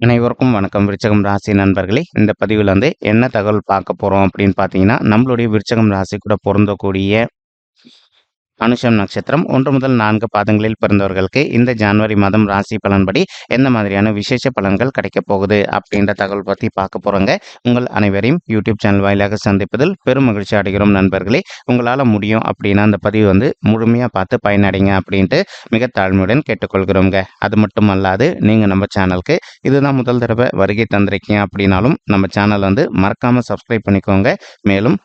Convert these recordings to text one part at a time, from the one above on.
அனைவருக்கும் வணக்கம். விருச்சகம் ராசி நண்பர்களே இந்த பதிவில் வந்து என்ன தகவல் பார்க்க போகிறோம் அப்படின்னு பார்த்தீங்கன்னா நம்மளுடைய விருச்சகம் ராசி கூட பொருந்தக்கூடிய அனுஷம் நட்சத்திரம் ஒன்று முதல் நான்கு பாதங்களில் பிறந்தவர்களுக்கு இந்த ஜான்வரி மாதம் ராசி பலன்படி எந்த மாதிரியான விசேஷ பலன்கள் கிடைக்கப் போகுது அப்படின்ற தகவல் பற்றி பார்க்க போகிறோங்க உங்கள் அனைவரையும் யூடியூப் சேனல் வாயிலாக சந்திப்பதில் பெரும் மகிழ்ச்சி அடைகிறோம் நண்பர்களே. உங்களால் முடியும் அப்படின்னா அந்த பதிவு வந்து முழுமையாக பார்த்து பயனடைங்க அப்படின்ட்டு மிக தாழ்மையுடன் கேட்டுக்கொள்கிறோங்க அது மட்டும் அல்லாது நீங்கள் நம்ம சேனலுக்கு இதுதான் முதல் தடவை வருகை தந்திருக்கீங்க அப்படின்னாலும் நம்ம சேனல் வந்து மறக்காமல் சப்ஸ்கிரைப் பண்ணிக்கோங்க. மேலும்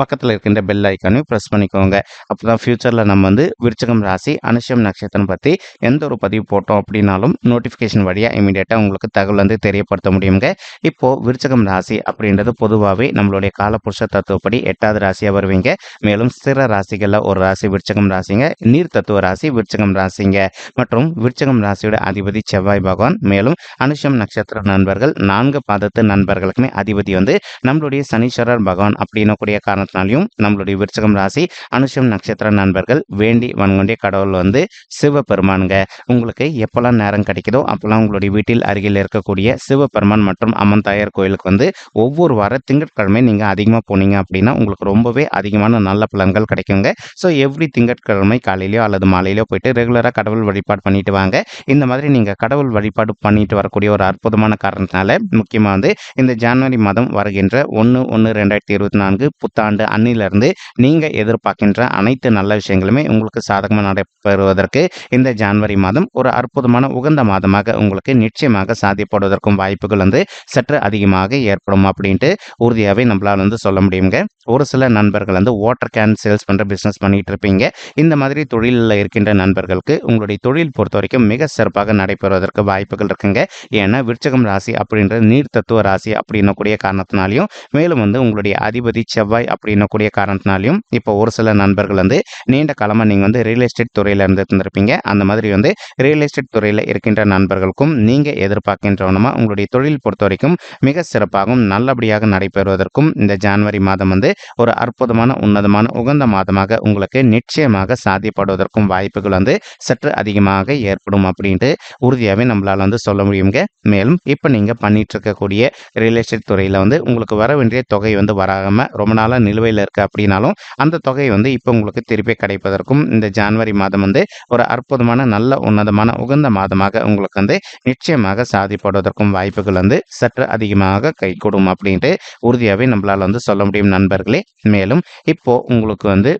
பக்கத்தில் இருக்கின்ற பெல் ஐக்கானையும் ப்ரெஸ் பண்ணிக்கோங்க. அப்போ தான் ஃப்யூச்சரில் நம்ம வந்து விருச்சகம் ராசி அனுஷம் நட்சத்திரம் பற்றி எந்த ஒரு பதிவு போட்டோம் அப்படின்னாலும் நோட்டிஃபிகேஷன் வழியாக இமீடியட்டாக உங்களுக்கு தகவல் வந்து தெரியப்படுத்த முடியுங்க. இப்போது விருச்சகம் ராசி அப்படின்றது பொதுவாகவே நம்மளுடைய காலப்புருஷ தத்துவப்படி எட்டாவது ராசியாக வருவீங்க. மேலும் ஸ்திர ராசிகளில் ஒரு ராசி விருச்சகம் ராசிங்க நீர் தத்துவ ராசி விருச்சகம் ராசிங்க. மற்றும் விருச்சகம் ராசியோட அதிபதி செவ்வாய் பகவான். மேலும் அனுஷம் நட்சத்திர நண்பர்கள் நான்கு பாதத்து நண்பர்களுக்குமே அதிபதி வந்து நம்மளுடைய சனீஸ்வரர் பகவான் அப்படின்னக்கூடிய காரணத்தினாலையும் நம்மளுடைய விருச்சகம் ராசி அனுஷம் நட்சத்திர நண்பர்கள் வேண்டி வன்கொண்டே கடவுள் வந்து சிவபெருமானுங்க. உங்களுக்கு எப்போல்லாம் நேரம் கிடைக்குதோ அப்போல்லாம் உங்களுடைய வீட்டில் அருகில் இருக்கக்கூடிய சிவபெருமான் மற்றும் அம்மன் தாயார் கோயிலுக்கு வந்து ஒவ்வொரு வார திங்கட்கிழமை நீங்கள் அதிகமாக போனீங்க அப்படின்னா உங்களுக்கு ரொம்பவே அதிகமான நல்ல பலன்கள் கிடைக்குங்க. ஸோ எவ்ரி திங்கட்கிழமை காலையிலையோ அல்லது மாலையிலையோ போயிட்டு ரெகுலராக கடவுள் வழிபாடு பண்ணிட்டு வாங்க. இந்த மாதிரி நீங்கள் கடவுள் வழிபாடு பண்ணிட்டு வரக்கூடிய ஒரு அற்புதமான காரணத்தினால முக்கியமாக வந்து இந்த ஜனவரி மாதம் வருகின்ற ஒன்று ஒன்று ரெண்டாயிரத்தி இருபத்தி நான்கு புத்தாண்டு அன்னிலிருந்து நீங்கள் எதிர்பார்க்கின்ற அனைத்து நல்ல விஷயங்களுமே உங்களுக்கு சாதகமாக நடைபெறுவதற்கு இந்த ஜான்வரி மாதம் ஒரு அற்புதமான உகந்த மாதமாக உங்களுக்கு நிச்சயமாக சாத்தியப்படுவதற்கும் வாய்ப்புகள் வந்து சற்று அதிகமாக ஏற்படும் அப்படின்ட்டு உறுதியாகவே நம்மளால் வந்து சொல்ல முடியுங்க. ஒரு சில நண்பர்கள் வந்து வாட்டர் கேன் சேல்ஸ் பண்ணுற பிஸ்னஸ் பண்ணிகிட்டு இருப்பீங்க. இந்த மாதிரி தொழிலில் இருக்கின்ற நண்பர்களுக்கு உங்களுடைய தொழில் பொறுத்த வரைக்கும் மிக சிறப்பாக நடைபெறுவதற்கு வாய்ப்புகள் இருக்குங்க. ஏன்னா விருச்சகம் ராசி அப்படின்ற நீர் தத்துவ ராசி அப்படின்னக்கூடிய காரணத்தினாலையும் மேலும் வந்து உங்களுடைய அதிபதி செவ்வாய் அப்படின்னக்கூடிய காரணத்தினாலையும் இப்போ ஒரு சில நண்பர்கள் வந்து நீண்ட காலமாக நீங்கள் வந்து ரியல் எஸ்டேட் துறையில் இருந்து இருந்திருப்பீங்க அந்த மாதிரி வந்து ரியல் எஸ்டேட் துறையில் இருக்கின்ற நண்பர்களுக்கும் நீங்கள் எதிர்பார்க்கின்றவனமாக உங்களுடைய தொழில் பொறுத்த வரைக்கும் மிக சிறப்பாகவும் நல்லபடியாக நடைபெறுவதற்கும் இந்த ஜனவரி மாதம் வந்து ஒரு அற்புதமான உன்னதமான உகந்த மாதமாக உங்களுக்கு நிச்சயமாக சாத்தியப்படுவதற்கும் வாய்ப்புகள் வந்து சற்று அதிகமாக ஏற்படும் அப்படின்ட்டு உறுதியாகவே நம்மளால் வந்து சொல்ல முடியுங்க மேலும் இப்போ நீங்கள் பண்ணிட்டு இருக்கக்கூடிய ரியல் எஸ்டேட் துறையில் வந்து உங்களுக்கு வர வேண்டிய தொகை வந்து வராமல் ரொம்ப நாளாக நிலுவையில் இருக்குது அப்படின்னாலும் அந்த தொகை வந்து இப்போ உங்களுக்கு திருப்பி கிடைப்பதற்கும் இந்த ஜனவரி மாதம் வந்து ஒரு அற்புதமான நல்ல உன்னதமான உகந்த மாதமாக உங்களுக்கு வந்து நிச்சயமாக சாதிப்படுவதற்கும் வாய்ப்புகள் வந்து சற்று அதிகமாக கைகூடும் அப்படின்ட்டு உறுதியாகவே நம்மளால் வந்து சொல்ல முடியும் நண்பர்கள். மேலும் இப்போ உங்களுக்கு வந்து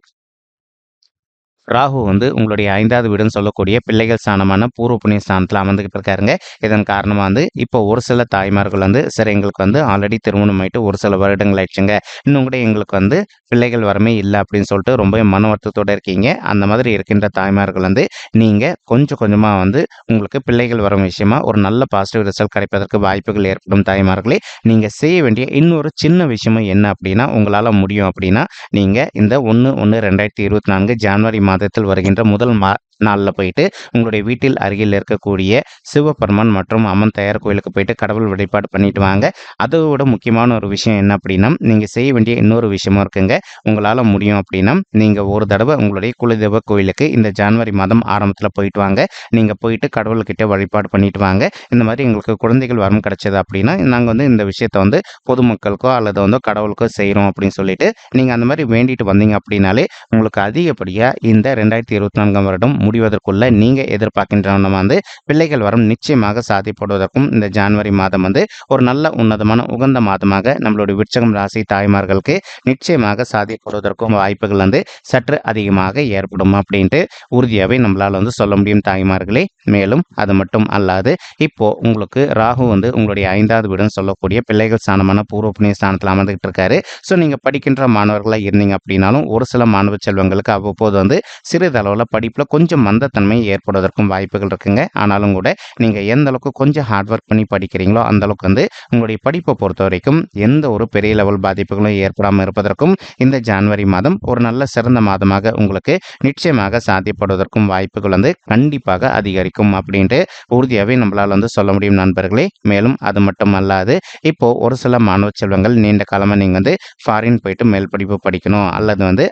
ராகு வந்து உங்களுடைய ஐந்தாவது வீடுன்னு சொல்லக்கூடிய பிள்ளைகள் ஸ்தானமான பூர்வ புண்ணிய ஸ்தானத்தில் அமர்ந்துகிட்டு இருக்காருங்க இதன் காரணமாக வந்து இப்போ ஒரு சில தாய்மார்கள் வந்து சரி எங்களுக்கு வந்து ஆல்ரெடி திருமணம் ஆயிட்டு ஒரு சில வருடங்கள் ஆயிடுச்சுங்க. இன்னும் கூட எங்களுக்கு வந்து பிள்ளைகள் வரமே இல்லை அப்படின்னு சொல்லிட்டு ரொம்ப மன வருத்தத்தோடு இருக்கீங்க. அந்த மாதிரி இருக்கின்ற தாய்மார்கள் வந்து நீங்கள் கொஞ்சம் கொஞ்சமாக வந்து உங்களுக்கு பிள்ளைகள் வரும் விஷயமா ஒரு நல்ல பாசிட்டிவ் ரிசல்ட் கிடைப்பதற்கு வாய்ப்புகள் ஏற்படும் தாய்மார்களே. நீங்கள் செய்ய வேண்டிய இன்னொரு சின்ன விஷயமும் என்ன அப்படின்னா உங்களால் முடியும் அப்படின்னா நீங்கள் இந்த ஒன்று ஒன்று ரெண்டாயிரத்தி இருபத்தி நான்கு ஜனவரி மாதத்தில் வருகின்ற முதல் மா நாளில் போயிட்டு உங்களுடைய வீட்டில் அருகில் இருக்கக்கூடிய சிவபெருமான் மற்றும் அம்மன் தயார் கோயிலுக்கு போயிட்டு கடவுள் வழிபாடு பண்ணிட்டு வாங்க. அதோட முக்கியமான ஒரு விஷயம் என்ன அப்படின்னா நீங்கள் செய்ய வேண்டிய இன்னொரு விஷயமும் இருக்குங்க. உங்களால் முடியும் அப்படின்னா நீங்கள் ஒரு தடவை உங்களுடைய குலதெய்வ கோயிலுக்கு இந்த ஜான்வரி மாதம் ஆரம்பத்தில் போயிட்டு வாங்க. நீங்கள் போயிட்டு கடவுள்கிட்ட வழிபாடு பண்ணிட்டு வாங்க. இந்த மாதிரி எங்களுக்கு குழந்தைகள் வரம் கிடைச்சது அப்படின்னா நாங்கள் வந்து இந்த விஷயத்தை வந்து பொதுமக்களுக்கோ அல்லது வந்து கடவுளுக்கோ செய்கிறோம் அப்படின்னு சொல்லிட்டு நீங்கள் அந்த மாதிரி வேண்டிட்டு வந்தீங்க அப்படின்னாலே உங்களுக்கு அதிகப்படியாக இந்த ரெண்டாயிரத்தி இருபத்தி நான்காம் வருடம் முடிவதற்குள்ள நீங்கள் எதிர்பார்க்கின்ற வந்து பிள்ளைகள் வரும் நிச்சயமாக சாதிப்படுவதற்கும் இந்த ஜனவரி மாதம் வந்து ஒரு நல்ல உன்னதமான உகந்த மாதமாக நம்மளுடைய விருச்சகம் ராசி தாய்மார்களுக்கு நிச்சயமாக சாதிப்படுவதற்கும் வாய்ப்புகள் வந்து சற்று அதிகமாக ஏற்படும் அப்படின்ட்டு உறுதியாகவே நம்மளால் வந்து சொல்ல முடியும் தாய்மார்களே. மேலும் அது மட்டும் அல்லாது இப்போ உங்களுக்கு ராகு வந்து உங்களுடைய ஐந்தாவது வீடுன்னு சொல்லக்கூடிய பிள்ளைகள் ஸ்தானமான பூர்வ புண்ணிய ஸ்தானத்தில் அமர்ந்துகிட்டு இருக்காரு. ஸோ நீங்கள் படிக்கின்ற மாணவர்களாக இருந்தீங்க அப்படின்னாலும் ஒரு சில மாணவ செல்வங்களுக்கு அவ்வப்போது வந்து சிறிதளவில் படிப்பில் கொஞ்சம் மந்தத்தன்மை ஏற்படுவதற்கும் வாய்ப்புகள் இருக்குங்க. ஆனாலும் கூட நீங்கள் எந்த அளவுக்கு கொஞ்சம் ஹார்ட் ஒர்க் பண்ணி படிக்கிறீங்களோ அந்த அளவுக்கு வந்து உங்களுடைய படிப்பை பொறுத்த வரைக்கும் எந்த ஒரு பெரிய லெவல் பாதிப்புகளும் ஏற்படாமல் இருப்பதற்கும் இந்த ஜான்வரி மாதம் ஒரு நல்ல சிறந்த மாதமாக உங்களுக்கு நிச்சயமாக சாத்தியப்படுவதற்கும் வாய்ப்புகள் வந்து கண்டிப்பாக அதிகரிக்கும். அப்படின்ட்டு உறுதியாகவே நம்மளால் வந்து சொல்ல முடியும் நண்பர்களே. மேலும் அது மட்டும் அல்லாது இப்போது ஒரு சில மாணவ செல்வங்கள் நீண்ட காலமாக நீங்கள் வந்து ஃபாரின் போயிட்டு மேல் படிப்பு படிக்கணும் அல்லது வந்து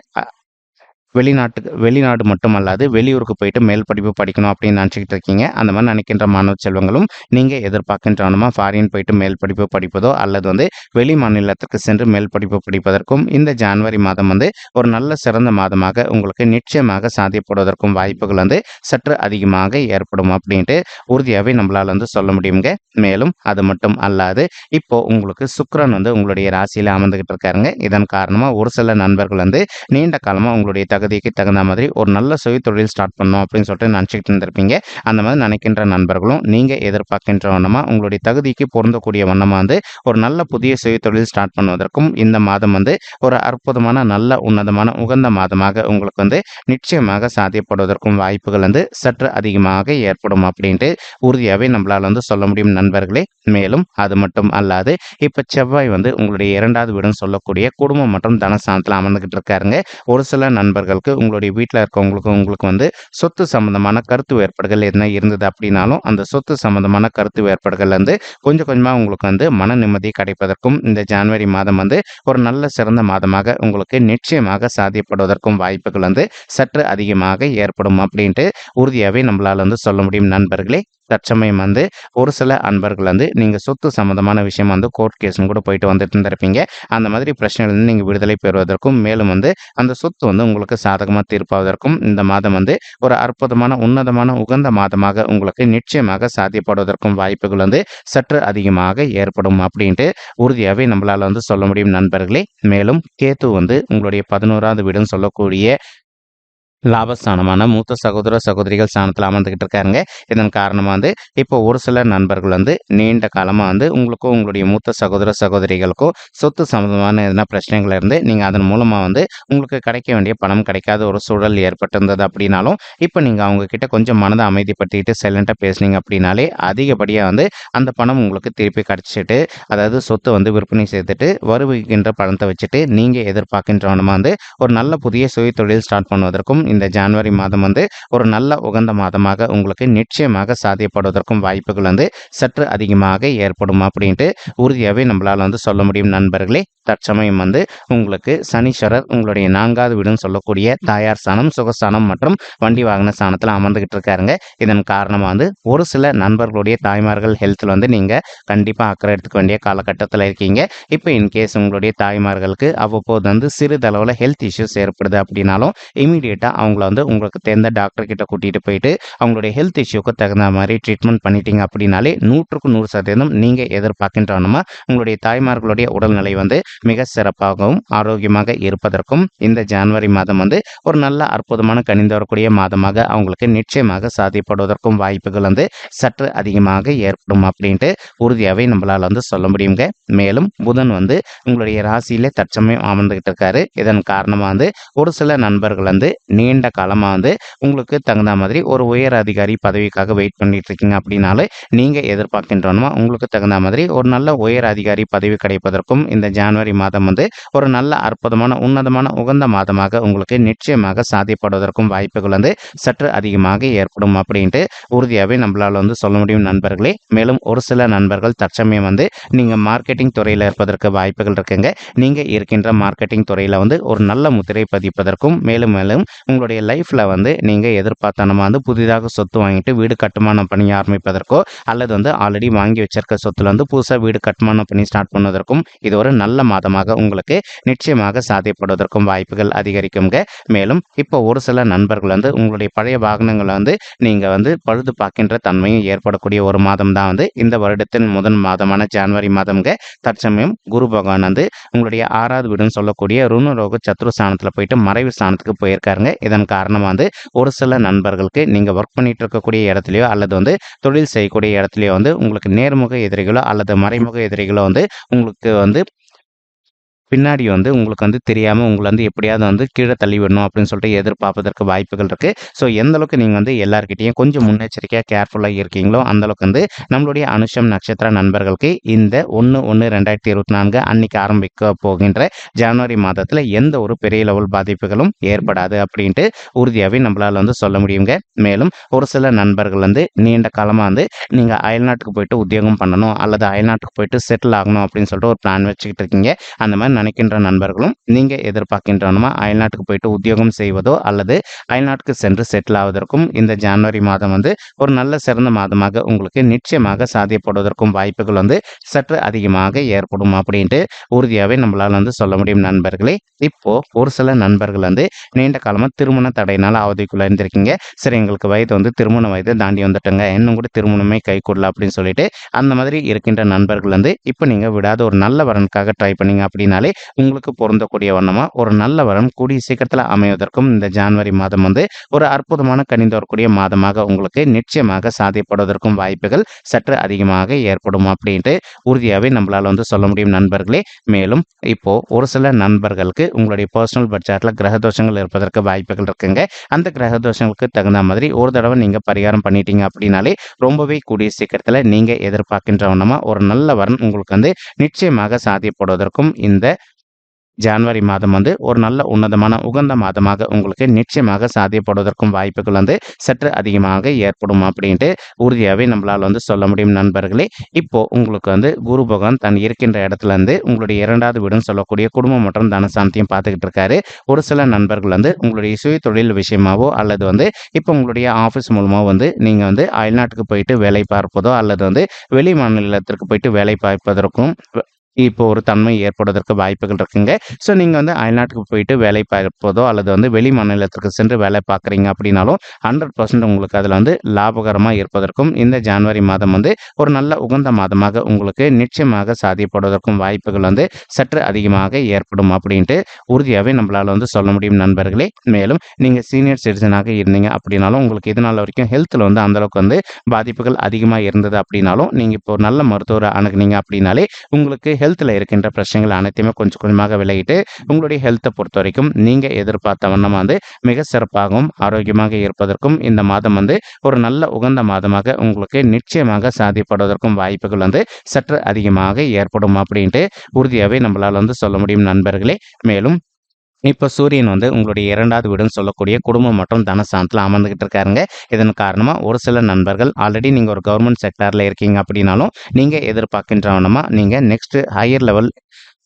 வெளிநாட்டுக்கு வெளிநாடு மட்டுமல்லாது வெளியூருக்கு போயிட்டு மேல் படிப்பு படிக்கணும் அப்படின்னு நினச்சிக்கிட்டு இருக்கீங்க. அந்த மாதிரி நினைக்கின்ற மாணவ செல்வங்களும் நீங்கள் எதிர்பார்க்கின்றவனமா ஃபாரின் போயிட்டு மேல் படிப்பு படிப்பதோ அல்லது வந்து வெளி மாநிலத்திற்கு சென்று மேல் படிப்பு படிப்பதற்கும் இந்த ஜான்வரி மாதம் வந்து ஒரு நல்ல சிறந்த மாதமாக உங்களுக்கு நிச்சயமாக சாத்தியப்படுவதற்கும் வாய்ப்புகள் வந்து சற்று அதிகமாக ஏற்படும் அப்படின்ட்டு உறுதியாகவே நம்மளால் வந்து சொல்ல முடியுங்க. மேலும் அது மட்டும் அல்லாது இப்போ உங்களுக்கு சுக்கரன் வந்து உங்களுடைய ராசியில் அமர்ந்துகிட்டு இருக்காருங்க. இதன் காரணமாக ஒரு சில நண்பர்கள் வந்து நீண்ட காலமாக உங்களுடைய தகுதிக்கு தகுந்த மாதிரி ஒரு நல்ல சுய தொழில் ஸ்டார்ட் பண்ணணும் அப்படின்னு சொல்லிட்டு நினச்சிக்கிட்டு இருந்திருப்பீங்க. அந்த மாதிரி நினைக்கின்ற நண்பர்களும் நீங்கள் எதிர்பார்க்கின்ற வண்ணமாக உங்களுடைய தகுதிக்கு பொருந்தக்கூடிய வண்ணமாக வந்து ஒரு நல்ல புதிய சுய தொழில் ஸ்டார்ட் பண்ணுவதற்கும் இந்த மாதம் வந்து ஒரு அற்புதமான நல்ல உன்னதமான உகந்த மாதமாக உங்களுக்கு வந்து நிச்சயமாக சாத்தியப்படுவதற்கும் வாய்ப்புகள் வந்து சற்று அதிகமாக ஏற்படும் அப்படின்ட்டு உறுதியாகவே நம்மளால் வந்து சொல்ல முடியும் நண்பர்களே. மேலும் அது மட்டும் அல்லாது இப்போ செவ்வாய் வந்து உங்களுடைய இரண்டாவது வீடுன்னு சொல்லக்கூடிய குடும்பம் மற்றும் தனஸ்தானத்தில் அமர்ந்துகிட்டு இருக்காருங்க. ஒரு சில நண்பர்கள் இருக்கிறவங்களுக்கு உங்களுடைய வீட்டில் இருக்கவங்களுக்கு உங்களுக்கு வந்து சொத்து சம்பந்தமான கருத்து வேறுபாடுகள் என்ன இருந்தது அப்படின்னாலும் அந்த சொத்து சம்பந்தமான கருத்து வேறுபாடுகள் வந்து கொஞ்சம் கொஞ்சமாக உங்களுக்கு வந்து மன நிம்மதி கிடைப்பதற்கும் இந்த ஜனவரி மாதம் வந்து ஒரு நல்ல சிறந்த மாதமாக உங்களுக்கு நிச்சயமாக சாத்தியப்படுவதற்கும் வாய்ப்புகள் வந்து சற்று அதிகமாக ஏற்படும் அப்படின்ட்டு உறுதியாகவே நம்மளால் வந்து சொல்ல முடியும். நண்பர்களே தற்சமயம் வந்து ஒரு சில அன்பர்கள் வந்து நீங்கள் சொத்து சம்மந்தமான விஷயம் வந்து கோர்ட் கேஸ்னு கூட போயிட்டு வந்துட்டு இருந்திருப்பீங்க. அந்த மாதிரி பிரச்சனையிலிருந்து நீங்கள் விடுதலை பெறுவதற்கும் மேலும் வந்து அந்த சொத்து வந்து உங்களுக்கு சாதகமாக தீர்ப்பாவதற்கும் இந்த மாதம் வந்து ஒரு அற்புதமான உன்னதமான உகந்த மாதமாக உங்களுக்கு நிச்சயமாக சாத்தியப்படுவதற்கும் வாய்ப்புகள் வந்து சற்று அதிகமாக ஏற்படும் அப்படின்ட்டு உறுதியாகவே நம்மளால் வந்து சொல்ல முடியும் நண்பர்களே. மேலும் கேத்து வந்து உங்களுடைய பதினோராவது வீடுன்னு சொல்லக்கூடிய லாபஸ்தானமான மூத்த சகோதர சகோதரிகள் ஸ்தானத்தில் அமர்ந்துக்கிட்டு இருக்காருங்க. இதன் காரணமாக வந்து இப்போ ஒரு சில நண்பர்கள் வந்து நீண்ட காலமாக வந்து உங்களுக்கும் உங்களுடைய மூத்த சகோதர சகோதரிகளுக்கும் சொத்து சம்மந்தமான எதனா பிரச்சனைகள் இருந்து நீங்கள் அதன் மூலமாக வந்து உங்களுக்கு கிடைக்க வேண்டிய பணம் கிடைக்காத ஒரு சூழல் ஏற்பட்டிருந்தது அப்படின்னாலும் இப்போ நீங்கள் அவங்கக்கிட்ட கொஞ்சம் மனதை அமைதிப்படுத்திக்கிட்டு சைலண்ட்டாக பேசுனீங்க அப்படின்னாலே அதிகப்படியாக வந்து அந்த பணம் உங்களுக்கு திருப்பி கிடச்சிட்டு அதாவது சொத்தை வந்து விற்பனை செய்துட்டு வருவிக்கின்ற பணத்தை வச்சுட்டு நீங்கள் எதிர்பார்க்கின்றவனமாக வந்து ஒரு நல்ல புதிய சுய தொழில் ஸ்டார்ட் பண்ணுவதற்கும் இந்த ஜான்வரி மாதம் வந்து ஒரு நல்ல உகந்த மாதமாக உங்களுக்கு நிச்சயமாக சாத்தியப்படுவதற்கும் வாய்ப்புகள் வந்து சற்று அதிகமாக ஏற்படும் அப்படின்ட்டு உறுதியாகவே நம்மளால் வந்து சொல்ல முடியும் நண்பர்களே. தற்சமயம் வந்து உங்களுக்கு சனீஸ்வரர் உங்களுடைய நான்காவது வீடுன்னு சொல்லக்கூடிய தாயார் ஸ்தானம் சுகஸ்தானம் மற்றும் வண்டி வாகன ஸ்தானத்தில் அமர்ந்துகிட்டு இருக்காருங்க. இதன் காரணமாக வந்து ஒரு சில நண்பர்களுடைய தாய்மார்கள் ஹெல்த்தில் வந்து நீங்கள் கண்டிப்பாக அக்கறை எடுத்துக்க வேண்டிய காலகட்டத்தில் இருக்கீங்க. இப்போ இன்கேஸ் உங்களுடைய தாய்மார்களுக்கு அவ்வப்போது வந்து சிறிதளவில் ஹெல்த் இஷ்யூஸ் ஏற்படுது அப்படின்னாலும் இமீடியட்டாக அவங்கள வந்து உங்களுக்கு தெரிந்த டாக்டர்கிட்ட கூட்டிகிட்டு போயிட்டு அவங்களுடைய ஹெல்த் இஷ்யூக்கு தகுந்த மாதிரி ட்ரீட்மெண்ட் பண்ணிட்டீங்க அப்படின்னாலே நூற்றுக்கு நூறு சதவீதம் நீங்கள் எதிர்பார்க்கின்றனமா உங்களுடைய தாய்மார்களுடைய உடல்நிலை வந்து மிக சிறப்பாகவும் ஆரோக்கியமாக இருப்பதற்கும் இந்த ஜான்வரி மாதம் வந்து ஒரு நல்ல அற்புதமான கணிந்து வரக்கூடிய மாதமாக அவங்களுக்கு நிச்சயமாக சாதிப்படுவதற்கும் வாய்ப்புகள் வந்து சற்று அதிகமாக ஏற்படும் அப்படின்ட்டு உறுதியாகவே நம்மளால் வந்து சொல்ல முடியுங்க. மேலும் புதன் வந்து உங்களுடைய ராசியிலே தற்சமயம் அமர்ந்துகிட்டு இருக்காரு. இதன் காரணமாக வந்து ஒரு சில நண்பர்கள் வந்து நீ நீண்ட காலமாக வந்து உங்களுக்கு தகுந்த மாதிரி ஒரு உயர் அதிகாரி பதவிக்காக வெயிட் பண்ணிட்டு இருக்கீங்க அப்படின்னாலே நீங்கள் எதிர்பார்க்கின்றோமா உங்களுக்கு தகுந்த மாதிரி ஒரு நல்ல உயர் அதிகாரி பதவி கிடைப்பதற்கும் இந்த ஜனவரி மாதம் வந்து ஒரு நல்ல அற்புதமான உன்னதமான உகந்த மாதமாக உங்களுக்கு நிச்சயமாக சாத்தியப்படுவதற்கும் வாய்ப்புகள் வந்து சற்று அதிகமாக ஏற்படும் அப்படின்ட்டு உறுதியாகவே நம்மளால் வந்து சொல்ல முடியும் நண்பர்களே. மேலும் ஒரு சில நண்பர்கள் தற்சமயம் வந்து நீங்கள் மார்க்கெட்டிங் துறையில் இருப்பதற்கு வாய்ப்புகள் இருக்குங்க. நீங்கள் இருக்கின்ற மார்க்கெட்டிங் துறையில் வந்து ஒரு நல்ல முத்திரை பதிப்பதற்கும் மேலும் மேலும் உங்களுடைய லைஃப்பில் வந்து நீங்கள் எதிர்பார்த்த நம்ம வந்து புதிதாக சொத்து வாங்கிட்டு வீடு கட்டுமானம் பண்ணி ஆரம்பிப்பதற்கோ அல்லது வந்து ஆல்ரெடி வாங்கி வச்சிருக்க சொத்துல வந்து புதுசாக வீடு கட்டுமானம் பண்ணி ஸ்டார்ட் பண்ணுவதற்கும் இது ஒரு நல்ல மாதமாக உங்களுக்கு நிச்சயமாக சாத்தியப்படுவதற்கும் வாய்ப்புகள் அதிகரிக்குங்க. மேலும் இப்போ ஒரு சில நண்பர்கள் வந்து உங்களுடைய பழைய வாகனங்களை வந்து நீங்கள் வந்து பழுது பார்க்கின்ற தன்மையும் ஏற்படக்கூடிய ஒரு மாதம் தான் வந்து இந்த வருடத்தின் முதன் மாதமான ஜனவரி மாதம்ங்க. தற்சமயம் குரு பகவான் வந்து உங்களுடைய ஆறாவது வீடுன்னு சொல்லக்கூடிய ருணரோக சத்ரு ஸ்தானத்தில் போயிட்டு மறைவு ஸ்தானத்துக்கு போயிருக்காருங்க. இதன் காரணமாக வந்து ஒரு சில நண்பர்களுக்கு நீங்கள் ஒர்க் பண்ணிட்டு இருக்கக்கூடிய இடத்துலையோ அல்லது வந்து தொழில் செய்யக்கூடிய இடத்துலையோ வந்து உங்களுக்கு நேர்முக எதிரிகளோ அல்லது மறைமுக எதிரிகளோ வந்து உங்களுக்கு வந்து பின்னாடி வந்து உங்களுக்கு வந்து தெரியாமல் உங்களை வந்து எப்படியாவது வந்து கீழே தள்ளி விடணும் அப்படின்னு சொல்லிட்டு எதிர்பார்ப்பதற்கு வாய்ப்புகள் இருக்குது ஸோ எந்த அளவுக்கு நீங்கள் வந்து எல்லாருக்கிட்டையும் கொஞ்சம் முன்னெச்சரிக்கையாக கேர்ஃபுல்லாக இருக்கீங்களோ அந்த அளவுக்கு வந்து நம்மளுடைய அனுஷம் நட்சத்திர நண்பர்களுக்கு இந்த ஒன்று ஒன்று ரெண்டாயிரத்தி இருபத்தி நான்கு அன்னைக்கு ஆரம்பிக்க போகின்ற ஜனவரி மாதத்தில் எந்த ஒரு பெரிய லெவல் பாதிப்புகளும் ஏற்படாது அப்படின்ட்டு உறுதியாகவே நம்மளால் வந்து சொல்ல முடியுங்க. மேலும் ஒரு சில நண்பர்கள் வந்து நீண்ட காலமாக வந்து நீங்கள் அயல்நாட்டுக்கு போயிட்டு உத்தியோகம் பண்ணணும் அல்லது அயல்நாட்டுக்கு போயிட்டு செட்டில் ஆகணும் அப்படின்னு சொல்லிட்டு ஒரு பிளான் வச்சுக்கிட்டு இருக்கீங்க. அந்த மாதிரி நினைக்கின்ற நண்பர்களும் நீங்க எதிர்பார்க்கின்றனுமா? அயல்நாட்டுக்கு போயிட்டு உத்தியோகம் செய்வதோ அல்லது அயல்நாட்டுக்கு சென்று செட்டில் ஆவதற்கும் இந்த ஜனவரி மாதம் வந்து ஒரு நல்ல சிறந்த மாதமாக உங்களுக்கு நிச்சயமாக சாத்தியப்படுவதற்கும் வாய்ப்புகள் வந்து சற்று அதிகமாக ஏற்படும் அப்படின்ட்டு உறுதியாகவே நம்மளால் வந்து சொல்ல முடியும் நண்பர்களே. இப்போ ஒரு சில நண்பர்கள் வந்து நீண்ட காலமாக திருமண தடையினால் அவதிக்குள்ள இருந்திருக்கீங்க சரி எங்களுக்கு வயது வந்து திருமண வயது தாண்டி வந்துட்டோங்க. இன்னும் கூட திருமணமே கை கூடல அப்படின்னு சொல்லிட்டு அந்த மாதிரி இருக்கின்ற நண்பர்கள் வந்து இப்போ நீங்கள் விடாத ஒரு நல்ல வரனுக்காக ட்ரை பண்ணீங்க அப்படின்னாலே உங்களுக்கு பொருந்தக்கூடிய வண்ணமாக ஒரு நல்ல வரன் கூடிய சீக்கிரத்தில் அமைவதற்கும் இந்த ஜான்வரி மாதம் வந்து ஒரு அற்புதமான கணிந்து வரக்கூடிய மாதமாக உங்களுக்கு நிச்சயமாக சாதிப்படுவதற்கும் வாய்ப்புகள் சற்று அதிகமாக ஏற்படும் அப்படின்ட்டு உறுதியாகவே நம்மளால் வந்து சொல்ல முடியும் நண்பர்களே. மேலும் இப்போ ஒரு சில நண்பர்களுக்கு உங்களுடைய பர்சனல் பட்ஜெட்டில் கிரக தோஷங்கள் இருப்பதற்கு வாய்ப்புகள் இருக்குங்க. அந்த கிரக தோஷங்களுக்கு தகுந்த மாதிரி ஒரு தடவை நீங்கள் பரிகாரம் பண்ணிட்டீங்க அப்படின்னாலே ரொம்பவே கூடிய சீக்கிரத்தில் நீங்கள் எதிர்பார்க்கின்ற வண்ணமாக ஒரு நல்ல வரன் உங்களுக்கு வந்து நிச்சயமாக சாத்தியப்படுவதற்கும் இந்த ஜான்வரி மாதம் வந்து ஒரு நல்ல உன்னதமான உகந்த மாதமாக உங்களுக்கு நிச்சயமாக சாத்தியப்படுவதற்கும் வாய்ப்புகள் வந்து சற்று அதிகமாக ஏற்படும் அப்படின்ட்டு உறுதியாகவே நம்மளால் வந்து சொல்ல முடியும் நண்பர்களே. இப்போ உங்களுக்கு வந்து குரு பகவான் தன் இருக்கின்ற இடத்துல இருந்து உங்களுடைய இரண்டாவது வீடுன்னு சொல்லக்கூடிய குடும்பம் மற்றும் தனசாந்தியும் பார்த்துக்கிட்டு இருக்காரு. ஒரு சில நண்பர்கள் வந்து உங்களுடைய சுய தொழில் விஷயமாவோ அல்லது வந்து இப்போ உங்களுடைய ஆஃபீஸ் மூலமாக வந்து நீங்கள் வந்து அயல்நாட்டுக்கு போயிட்டு வேலை பார்ப்பதோ அல்லது வந்து வெளி மாநிலத்திற்கு போயிட்டு வேலை பார்ப்பதற்கும் இப்போ ஒரு தன்மை ஏற்படுவதற்கு வாய்ப்புகள் இருக்குங்க. ஸோ நீங்கள் வந்து அயல்நாட்டுக்கு போயிட்டு வேலை பார்ப்பதோ அல்லது வந்து வெளி மாநிலத்திற்கு சென்று வேலை பார்க்குறீங்க அப்படின்னாலும் ஹண்ட்ரட் பர்சன்ட் உங்களுக்கு அதில் வந்து லாபகரமாக இருப்பதற்கும் இந்த ஜனவரி மாதம் வந்து ஒரு நல்ல உகந்த மாதமாக உங்களுக்கு நிச்சயமாக சாதியப்படுவதற்கும் வாய்ப்புகள் வந்து சற்று அதிகமாக ஏற்படும் அப்படின்ட்டு உறுதியாகவே நம்மளால் வந்து சொல்ல முடியும் நண்பர்களே. மேலும் நீங்கள் சீனியர் சிட்டிசனாக இருந்தீங்க அப்படின்னாலும் உங்களுக்கு இதனால் வரைக்கும் ஹெல்த்தில் வந்து அந்தளவுக்கு வந்து பாதிப்புகள் அதிகமாக இருந்தது அப்படின்னாலும் நீங்கள் இப்போ நல்ல மருத்துவரை அணுகுனீங்க அப்படின்னாலே உங்களுக்கு ஹெல்த்தில் இருக்கின்ற பிரச்சனைகள் அனைத்தையுமே கொஞ்சம் கொஞ்சமாக விலகிட்டு உங்களுடைய ஹெல்த்தை பொறுத்த வரைக்கும் நீங்கள் எதிர்பார்த்த வண்ணம் வந்து மிக சிறப்பாகவும் ஆரோக்கியமாக இருப்பதற்கும் இந்த மாதம் வந்து ஒரு நல்ல உகந்த மாதமாக உங்களுக்கு நிச்சயமாக சாதிப்படுவதற்கும் வாய்ப்புகள் வந்து சற்று அதிகமாக ஏற்படும் அப்படின்ட்டு உறுதியாகவே நம்மளால் வந்து சொல்ல முடியும் நண்பர்களே. மேலும் இப்போ சூரியன் வந்து உங்களுடைய இரண்டாவது வீடுன்னு சொல்லக்கூடிய குடும்பம் மற்றும் தனஸ்தானத்தில் அமர்ந்துகிட்டு இருக்காருங்க. இதன் காரணமாக ஒரு சில நண்பர்கள் ஆல்ரெடி நீங்கள் ஒரு கவர்மெண்ட் செக்டாரில் இருக்கீங்க அப்படின்னாலும் நீங்கள் எதிர்பார்க்கின்றவனமாக நீங்கள் நெக்ஸ்ட் ஹையர் லெவல்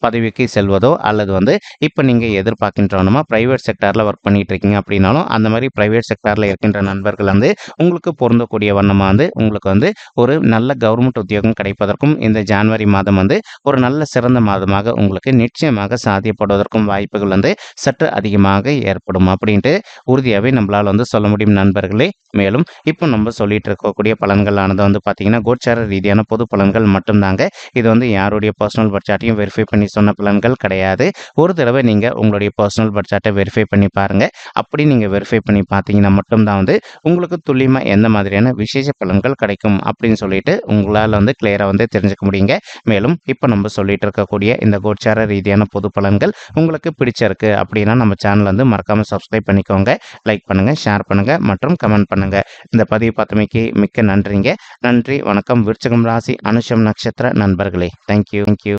பதவிக்கு செல்வதோ அல்லது வந்து இப்போ நீங்கள் எதிர்பார்க்கின்றவனமா ப்ரைவேட் செக்டாரில் ஒர்க் பண்ணிட்டு இருக்கீங்க அப்படின்னாலும் அந்த மாதிரி ப்ரைவேட் செக்டாரில் இருக்கின்ற நண்பர்கள் வந்து உங்களுக்கு பொருந்தக்கூடிய வண்ணமாக வந்து உங்களுக்கு வந்து ஒரு நல்ல கவர்மெண்ட் உத்தியோகம் கிடைப்பதற்கும் இந்த ஜான்வரி மாதம் வந்து ஒரு நல்ல சிறந்த மாதமாக உங்களுக்கு நிச்சயமாக சாத்தியப்படுவதற்கும் வாய்ப்புகள் வந்து சற்று அதிகமாக ஏற்படும் அப்படின்ட்டு உறுதியாகவே நம்மளால் வந்து சொல்ல முடியும் நண்பர்களே. மேலும் இப்போ நம்ம சொல்லிட்டு இருக்கக்கூடிய பலன்களானது வந்து பார்த்தீங்கன்னா கோச்சார ரீதியான பொது பலன்கள் மட்டும்தாங்க. இது வந்து யாருடைய பர்சனல் பட்ஜெட்டையும் வெரிஃபை பண்ணி சொன்ன பலன்கள் கிடையாது. ஒரு தடவை நீங்கள் உங்களுடைய பர்சனல் பட்ஜெட்டை வெரிஃபை பண்ணி பாருங்கள் அப்படி நீங்கள் வெரிஃபை பண்ணி பார்த்தீங்கன்னா மட்டும்தான் வந்து உங்களுக்கு துல்லியமாக எந்த மாதிரியான விசேஷ பலன்கள் கிடைக்கும் அப்படின்னு சொல்லிட்டு உங்களால் வந்து கிளியராக வந்து தெரிஞ்சுக்க முடியுங்க. மேலும் இப்போ நம்ம சொல்லிட்டு இருக்கக்கூடிய இந்த கோச்சார ரீதியான பொது பலன்கள் உங்களுக்கு பிடிச்சிருக்கு அப்படின்னா நம்ம சேனல் வந்து மறக்காமல் சப்ஸ்கிரைப் பண்ணிக்கோங்க. லைக் பண்ணுங்கள் ஷேர் பண்ணுங்கள் மற்றும் கமெண்ட் பண்ணுங்கள் இந்த பதிவு பார்த்தமைக்கு மிக்க நன்றிங்க. நன்றி வணக்கம். விருச்சகம் ராசி அனுஷம் நட்சத்திர நண்பர்களே. Thank you thank you